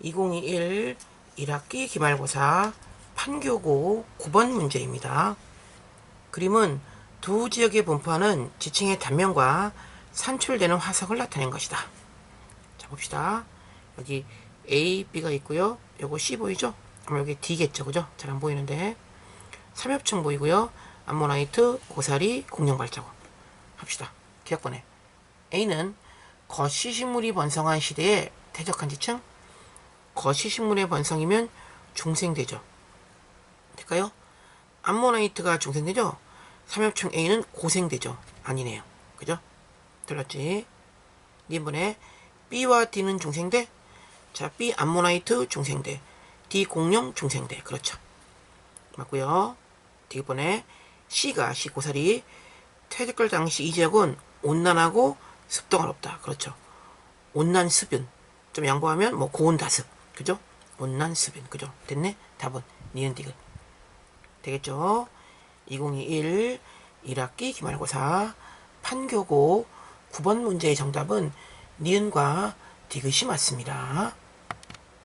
2021 1학기 기말고사 판교고 9번 문제입니다. 그림은 두 지역의 분포하는 지층의 단면과 산출되는 화석을 나타낸 것이다. 자 봅시다. 여기 A, B가 있고요. 요거 C 보이죠? 그럼 여기 D겠죠, 그죠? 잘 안 보이는데 삼엽층 보이고요. 암모나이트, 고사리, 공룡발자국 합시다. 기억번에 A는 거시식물이 번성한 시대에 퇴적한 지층 거시식물의 번성이면 중생되죠. 될까요? 암모나이트가 중생되죠? 삼엽층 A는 고생되죠. 아니네요. 그죠? 들렸지? 이번에 B와 D는 중생대? 자, B 암모나이트 중생대. D 공룡 중생대. 그렇죠. 맞고요. 이번에 C가 C 고사리 퇴적할 당시 이 지역은 온난하고 습도가 높다. 그렇죠. 온난 습윤. 좀 양보하면 뭐 고온 다습. 그죠? 온난 습윤. 그죠? 됐네? 답은 니은 디귿. 되겠죠? 2021 1학기 기말고사 판교고 9번 문제의 정답은 니은과 디귿이 맞습니다.